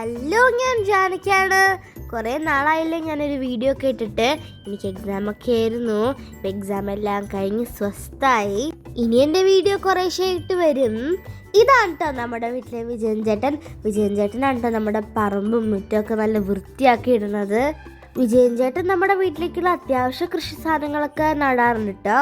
Hello ഞാൻ ജാനക്കാണ് കുറേ നാളായില്ലേ ഞാനൊരു വീഡിയോ ഒക്കെ ഇട്ടിട്ട്. എനിക്ക് എക്സാം ഒക്കെ ആയിരുന്നു. എക്സാം എല്ലാം കഴിഞ്ഞ് സ്വസ്ഥായി. ഇനി എന്റെ വീഡിയോ കുറേശ്ശെ ഇട്ട് വരും. ഇതാണ് കേട്ടോ നമ്മുടെ വീട്ടിലെ വിജയൻ ചേട്ടൻ. വിജയൻ ചേട്ടനാണ് കേട്ടോ നമ്മുടെ പറമ്പും മുറ്റമൊക്കെ നല്ല വൃത്തിയാക്കി ഇടുന്നത്. വിജയൻ ചേട്ടൻ നമ്മുടെ വീട്ടിലേക്കുള്ള അത്യാവശ്യ കൃഷി സാധനങ്ങളൊക്കെ നടാറുണ്ട് കേട്ടോ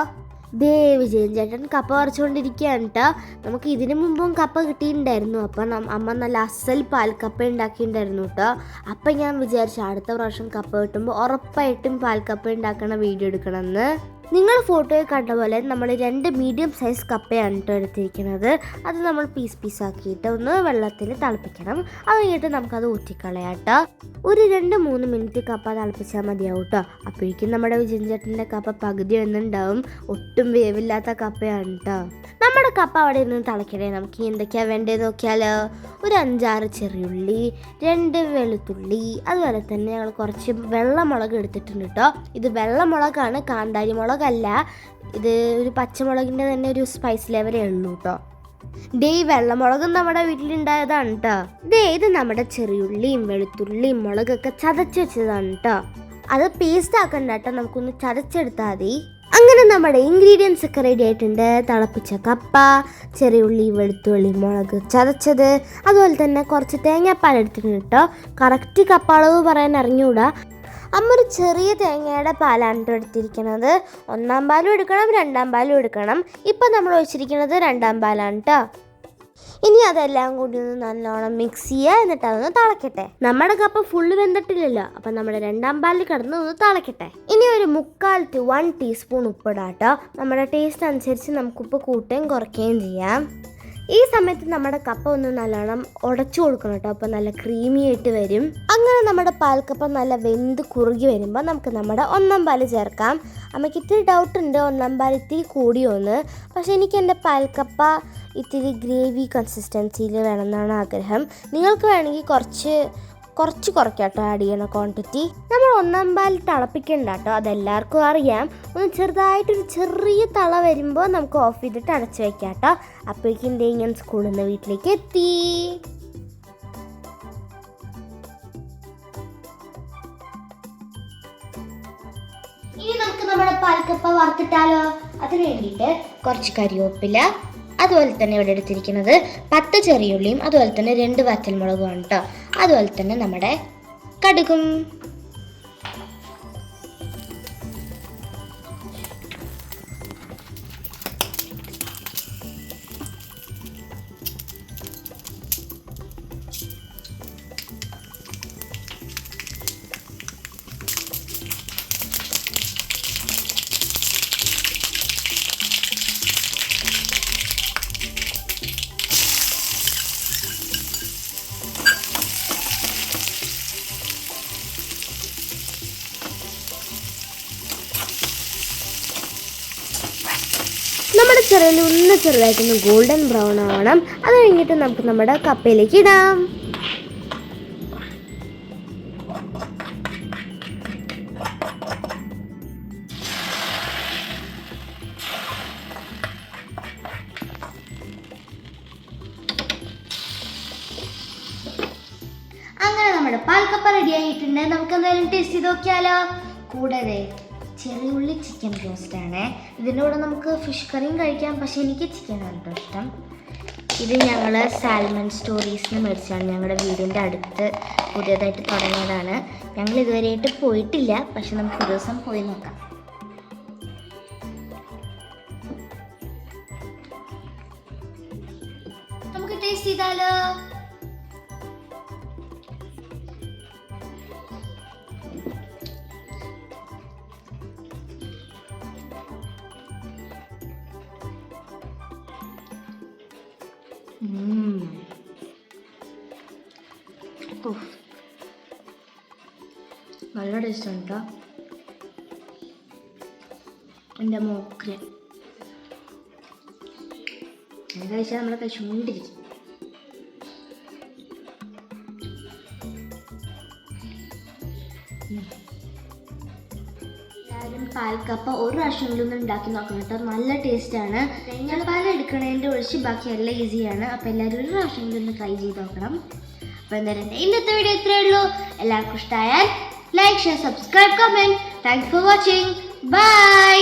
ദേ വിജയൻ ചേട്ടൻ കപ്പ പറിച്ചുകൊണ്ടിരിക്കുകയാണ് കേട്ടോ നമുക്ക് ഇതിനു മുമ്പും കപ്പ കിട്ടിയിട്ടുണ്ടായിരുന്നു. അപ്പം അമ്മ നല്ല അസൽ പാൽക്കപ്പ ഉണ്ടാക്കിയിട്ടുണ്ടായിരുന്നു കേട്ടോ അപ്പം ഞാൻ വിചാരിച്ചു അടുത്ത പ്രാവശ്യം കപ്പ കിട്ടുമ്പോൾ ഉറപ്പായിട്ടും പാൽക്കപ്പ ഉണ്ടാക്കണ വീഡിയോ എടുക്കണമെന്ന്. നിങ്ങൾ ഫോട്ടോയിൽ കണ്ട പോലെ നമ്മൾ രണ്ട് മീഡിയം സൈസ് കപ്പയാണ് കേട്ടോ എടുത്തിരിക്കുന്നത്. അത് നമ്മൾ പീസ് പീസ് ആക്കിയിട്ട് ഒന്ന് വെള്ളത്തിൽ തിളപ്പിക്കണം. അത് കഴിഞ്ഞിട്ട് നമുക്കത് ഊറ്റിക്കളയാം കേട്ടോ ഒരു രണ്ട് മൂന്ന് മിനിറ്റ് കപ്പ തിളപ്പിച്ചാൽ മതിയാവും കേട്ടോ അപ്പോഴേക്കും നമ്മുടെ വിജയൻ ചേട്ടന്റെ കപ്പ പകുതി വന്നിട്ടുണ്ടാവും. ഒട്ടും വേവില്ലാത്ത കപ്പയാണ് കേട്ടോ നമ്മുടെ കപ്പ അവിടെ നിന്ന് തിളയ്ക്കണേ നമുക്ക് എന്തൊക്കെയാണ് വേണ്ടതെന്ന് നോക്കിയാലോ? ഒരു അഞ്ചാറ് ചെറിയുള്ളി രണ്ട് വെളുത്തുള്ളി അതുപോലെ തന്നെ ഞങ്ങൾ കുറച്ച് വെള്ളമുളക് എടുത്തിട്ടുണ്ട് കേട്ടോ ഇത് വെള്ളമുളകാണ് കാന്താരി മുളകല്ല. ഇത് ഒരു പച്ചമുളകിന്റെ തന്നെ ഒരു സ്പൈസ് ലെവലേ ഉള്ളൂ കേട്ടോ ദേ ഈ വെള്ളമുളകും നമ്മുടെ വീട്ടിലുണ്ടായതാണ് കേട്ടോ ദേ ഇത് നമ്മുടെ ചെറിയുള്ളിയും വെളുത്തുള്ളിയും മുളകൊക്കെ ചതച്ച് വെച്ചതാണ് കേട്ടോ അത് പേസ്റ്റ് ആക്കണ്ട കേട്ടോ നമുക്കൊന്ന് ചതച്ചെടുത്താൽ മതി. അങ്ങനെ നമ്മുടെ ഇൻഗ്രീഡിയൻസ് ഒക്കെ റെഡി ആയിട്ടുണ്ട്. തിളപ്പിച്ച കപ്പ ചെറിയുള്ളി വെളുത്തുള്ളി മുളക് ചതച്ചത്. അതുപോലെ തന്നെ കുറച്ച് തേങ്ങാപ്പാൽ എടുത്തിട്ടുണ്ട് കേട്ടോ കറക്റ്റ് കപ്പ അളവ് പറയാൻ അറിഞ്ഞൂടാ അമ്മ ഒരു ചെറിയ തേങ്ങയുടെ പാലാണ് എടുത്തിരിക്കുന്നത്. ഒന്നാം പാലും എടുക്കണം രണ്ടാം പാലും എടുക്കണം. ഇപ്പം നമ്മൾ ഒഴിച്ചിരിക്കുന്നത് രണ്ടാം പാലാണ് കേട്ടോ ഇനി അതെല്ലാം കൂടി ഒന്ന് നല്ലോണം മിക്സ് ചെയ്യുക എന്നിട്ട് അതൊന്ന് തിളക്കട്ടെ. നമ്മുടെ കപ്പ് ഫുള്ള് വെന്തിട്ടില്ലല്ലോ അപ്പം നമ്മുടെ രണ്ടാം പാലിൽ കിടന്ന് ഒന്ന് തിളക്കട്ടെ. ഇനി ഒരു മുക്കാൽ ടു വൺ ടീസ്പൂൺ ഉപ്പിടാട്ടോ നമ്മുടെ ടേസ്റ്റ് അനുസരിച്ച് നമുക്ക് കൂട്ടുകയും കുറയ്ക്കുകയും ചെയ്യാം. ഈ സമയത്ത് നമ്മുടെ കപ്പ ഒന്ന് നല്ലോണം ഉടച്ചു കൊടുക്കണം കേട്ടോ. അപ്പോൾ നല്ല ക്രീമി ആയിട്ട് വരും. അങ്ങനെ നമ്മുടെ പാൽക്കപ്പ നല്ല വെന്ത് കുറുകി വരുമ്പോൾ നമുക്ക് നമ്മുടെ ഒന്നാം പാൽ ചേർക്കാം. അമ്മയ്ക്ക് ഇത്തിരി ഡൗട്ട് ഉണ്ട്. ഒന്നാം പാൽ ഇത്തിരി കൂടിയോന്ന്. പക്ഷേ എനിക്ക് എന്റെ പാൽക്കപ്പ ഇത്തിരി ഗ്രേവി കൺസിസ്റ്റൻസിയിൽ വേണമെന്നാണ് ആഗ്രഹം. നിങ്ങൾക്ക് വേണമെങ്കിൽ കുറച്ച് കുറച്ച് കുറയ്ക്കാട്ടോ ആഡ് ചെയ്യണ ക്വാണ്ടിറ്റി നമ്മൾ ഒന്നാം പാൽ തിളപ്പിക്കണ്ട കേട്ടോ അതെല്ലാവർക്കും അറിയാം. ഒന്ന് ചെറുതായിട്ടൊരു ചെറിയ തള വരുമ്പോൾ നമുക്ക് ഓഫ് ചെയ്തിട്ട് അടച്ചു വെക്കാം കേട്ടോ അപ്പോഴേക്കും എന്തേ ഞാൻ സ്കൂളിൽ നിന്ന് വീട്ടിലേക്ക് എത്തി. ഇനി നമുക്ക് നമ്മുടെ പാൽക്കപ്പ വറുത്തിട്ടാലോ? അതിന് വേണ്ടിയിട്ട് കുറച്ച് കരിവേപ്പില അതുപോലെ തന്നെ ഇവിടെ എടുത്തിരിക്കുന്നത് പത്ത് ചെറിയുള്ളിയും അതുപോലെ തന്നെ രണ്ട് വറ്റൽമുളകും കേട്ടോ അതുപോലെ തന്നെ നമ്മുടെ കടുകും. ചെറിയിൽ ഒന്ന് ചെറുതായിട്ടൊന്ന് ഗോൾഡൻ ബ്രൗൺ ആവണം അത് കഴിഞ്ഞിട്ട് നമുക്ക് നമ്മുടെ കപ്പയിലേക്ക് ഇടാം. അങ്ങനെ നമ്മുടെ പാൽക്കപ്പ റെഡി ആയിട്ടുണ്ട്. നമുക്ക് എന്തായാലും ടേസ്റ്റ് ചെയ്ത് നോക്കിയാലോ? കൂടാതെ. ചെറിയുള്ളി ചിക്കൻ റോസ്റ്റ് ആണ്. ഇതിന്റെ കൂടെ നമുക്ക് ഫിഷ് കറിയും കഴിക്കാം. പക്ഷേ എനിക്ക് ചിക്കൻ കേട്ടോ ഇഷ്ടം. ഇത് ഞങ്ങൾ സാൽമൺ സ്റ്റോറീസിന് മേടിച്ചാണ് ഞങ്ങളുടെ വീടിന്റെ അടുത്ത് പുതിയതായിട്ട് തുടങ്ങിയതാണ്. ഞങ്ങൾ ഇതുവരെയായിട്ട് പോയിട്ടില്ല. പക്ഷെ നമുക്ക് ഒരു ദിവസം പോയി നോക്കാം. നമുക്ക് ടേസ്റ്റ് ചെയ്താലോ? നല്ല ടേസ്റ്റ് ഉണ്ട് കേട്ടോ എന്റെ മോക്കിന് കഴിച്ചാൽ നമ്മളെ കഴിച്ചുകൊണ്ടിരിക്കും പാൽക്കപ്പ ഒരു പ്രാവശ്യമെങ്കിലും ഒന്ന് ഉണ്ടാക്കി നോക്കണം കേട്ടോ. നല്ല ടേസ്റ്റാണ് തേങ്ങാപ്പാൽ എടുക്കണതിന്റെ ഒഴിച്ച് ബാക്കി എല്ലാം ഈസിയാണ് അപ്പോൾ എല്ലാവരും ഒരു പ്രാവശ്യമെങ്കിലും ഒന്ന് ട്രൈ ചെയ്ത് നോക്കണം. അപ്പോൾ എന്തായാലും ഇന്നത്തെ വീഡിയോ ഇത്രയേ ഉള്ളൂ. എല്ലാവർക്കും ഇഷ്ടമായാൽ like share subscribe comment thanks for watching bye